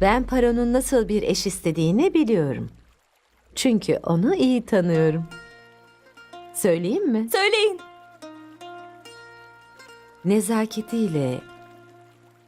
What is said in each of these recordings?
Ben Paro'nun nasıl bir eş istediğini biliyorum. Çünkü onu iyi tanıyorum. Söyleyeyim mi? Söyleyin. Nezaketiyle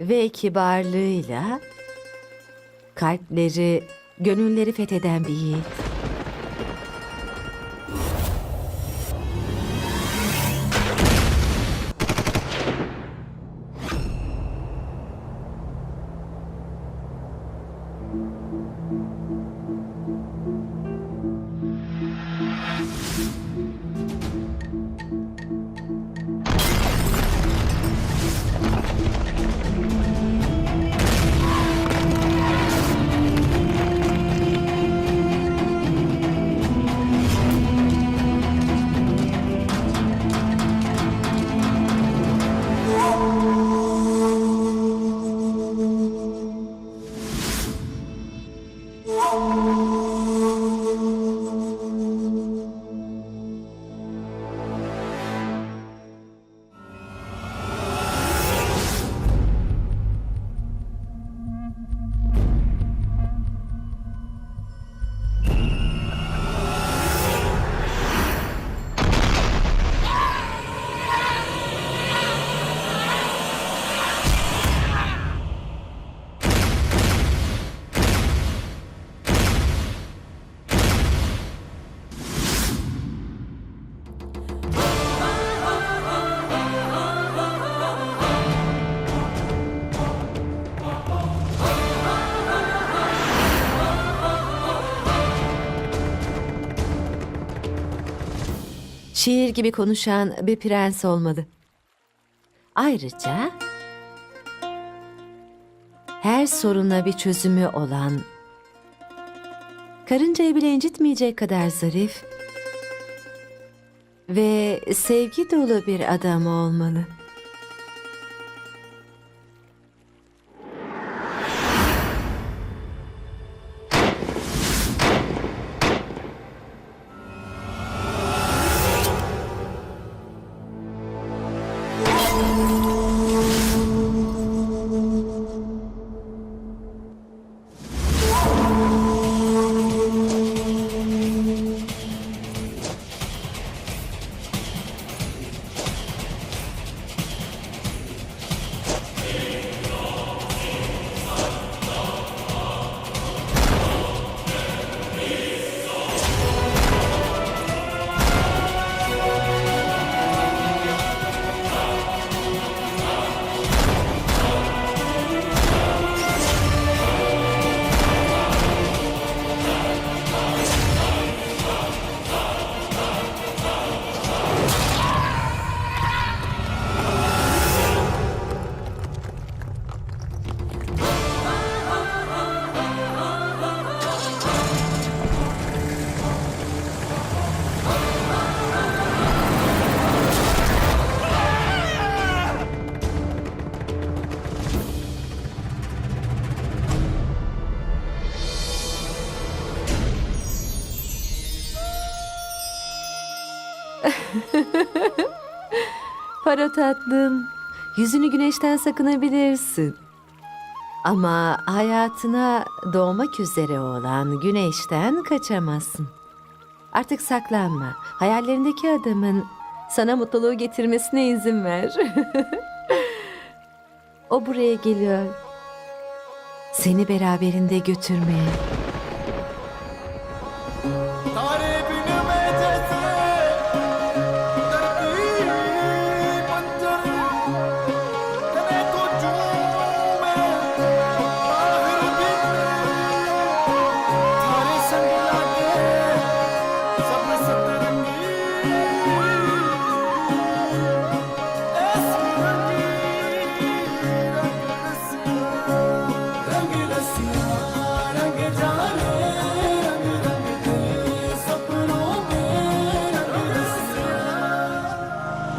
ve kibarlığıyla kalpleri, gönülleri fetheden bir yiğit. Şiir gibi konuşan bir prens olmalı. Ayrıca her soruna bir çözümü olan, karıncayı bile incitmeyecek kadar zarif ve sevgi dolu bir adam olmalı. Para tatlım, yüzünü güneşten sakınabilirsin. Ama hayatına doğmak üzere olan güneşten kaçamazsın. Artık saklanma. Hayallerindeki adamın sana mutluluğu getirmesine izin ver. o buraya geliyor. Seni beraberinde götürmeye.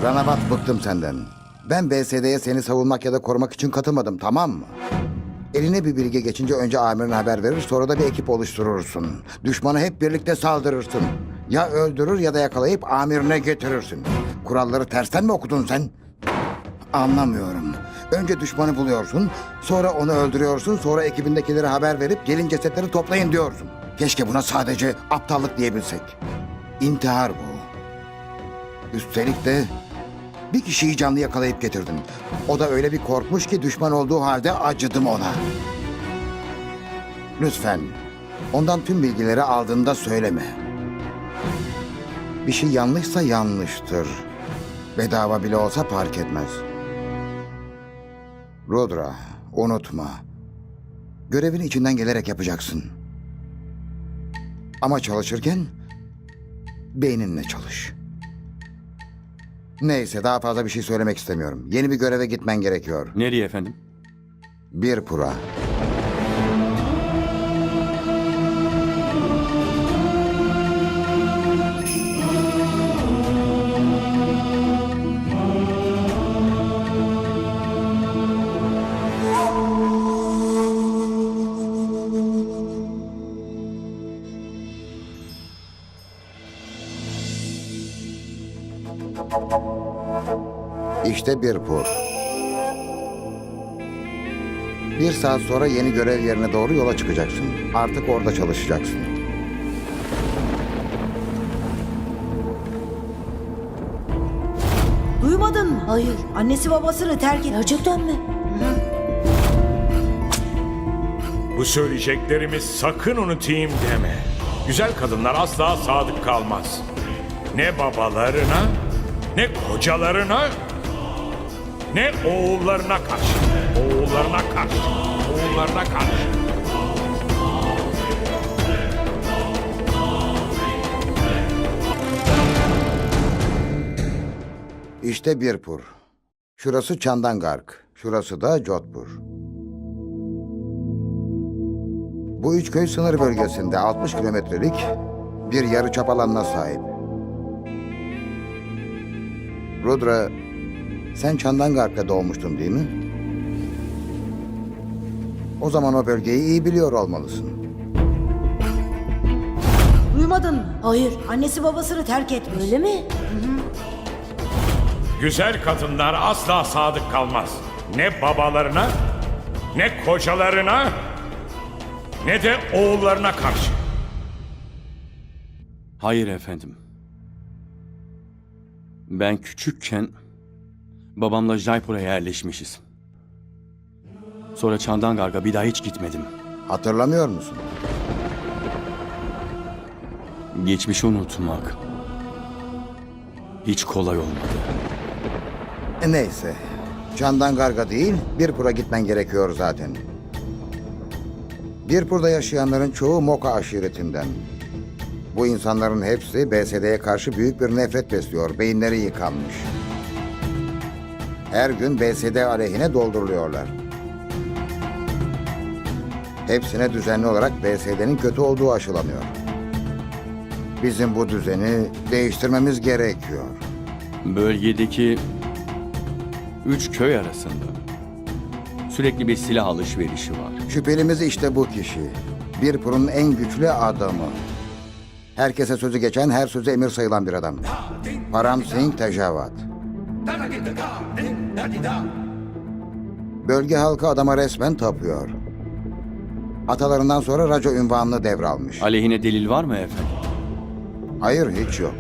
Ranabat bıktım senden. Ben BSD'ye seni savunmak ya da korumak için katılmadım tamam mı? Eline bir bilgi geçince önce amirine haber verir sonra da bir ekip oluşturursun. Düşmanı hep birlikte saldırırsın. Ya öldürür ya da yakalayıp amirine getirirsin. Kuralları tersten mi okudun sen? Anlamıyorum. Önce düşmanı buluyorsun, sonra onu öldürüyorsun, sonra ekibindekilere haber verip gelin cesetleri toplayın diyorsun. Keşke buna sadece aptallık diyebilsek. İntihar bu. Üstelik de bir kişiyi canlı yakalayıp getirdin. O da öyle bir korkmuş ki düşman olduğu halde acıdım ona. Lütfen ondan tüm bilgileri aldığında söyleme. Bir şey yanlışsa yanlıştır. Bedava bile olsa fark etmez. Rudra, unutma. Görevini içinden gelerek yapacaksın. Ama çalışırken beyninle çalış. Neyse daha fazla bir şey söylemek istemiyorum. Yeni bir göreve gitmen gerekiyor. Nereye efendim? Bir pura. İşte bir pur. Bir saat sonra yeni görev yerine doğru yola çıkacaksın. Artık orada çalışacaksın. Duymadın mı? Hayır. Annesi babasını terk etti. Gerçekten mi? Bu söyleyeceklerimi sakın unutayım deme. Güzel kadınlar asla sadık kalmaz. Ne babalarına, ne kocalarına, ne oğullarına karşı. Oğullarına karşı. Oğullarına karşı. İşte bir pur. Şurası Çandangark. Şurası da Jodhpur. Bu üç köy sınır bölgesinde 60 kilometrelik bir yarı çap alanına sahip. Rudra, sen Çandangark'ta doğmuştun değil mi? O zaman o bölgeyi iyi biliyor olmalısın. Duymadın mı? Hayır. Annesi babasını terk etmiş. Öyle mi? Güzel kadınlar asla sadık kalmaz. Ne babalarına, ne kocalarına, ne de oğullarına karşı. Hayır efendim. Ben küçükken babamla Jaipur'a yerleşmişiz. Sonra Çandangarg'a bir daha hiç gitmedim. Hatırlamıyor musun? Geçmişi unutmak hiç kolay olmadı. E, Neyse. Çandangarga değil, Birpur'a gitmen gerekiyor zaten. Birpur'da yaşayanların çoğu Moka aşiretinden. Bu insanların hepsi BSD'ye karşı büyük bir nefret besliyor. Beyinleri yıkanmış. Her gün BSD aleyhine dolduruluyorlar. Hepsine düzenli olarak BSD'nin kötü olduğu aşılanıyor. Bizim bu düzeni değiştirmemiz gerekiyor. Bölgedeki üç köy arasında sürekli bir silah alışverişi var. Şüphelimiz işte bu kişi. Birpur'un en güçlü adamı. Herkese sözü geçen, her sözü emir sayılan bir adam. Param Singh Tejavat. Bölge halkı adama resmen tapıyor. Atalarından sonra Raco ünvanını devralmış. Aleyhine delil var mı efendim? Hayır hiç yok.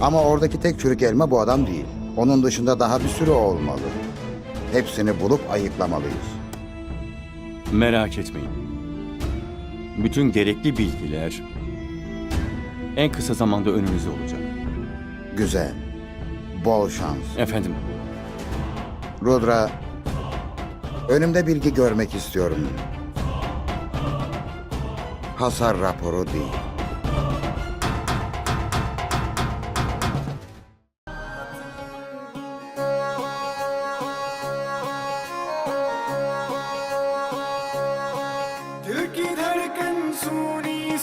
Ama oradaki tek çürük elma bu adam değil. Onun dışında daha bir sürü olmalı. Hepsini bulup ayıklamalıyız. Merak etmeyin. Bütün gerekli bilgiler en kısa zamanda önünüzde olacak. Güzel. Bol şans. Efendim, Rudra, önümde bilgi görmek istiyorum. Hasar raporu değil.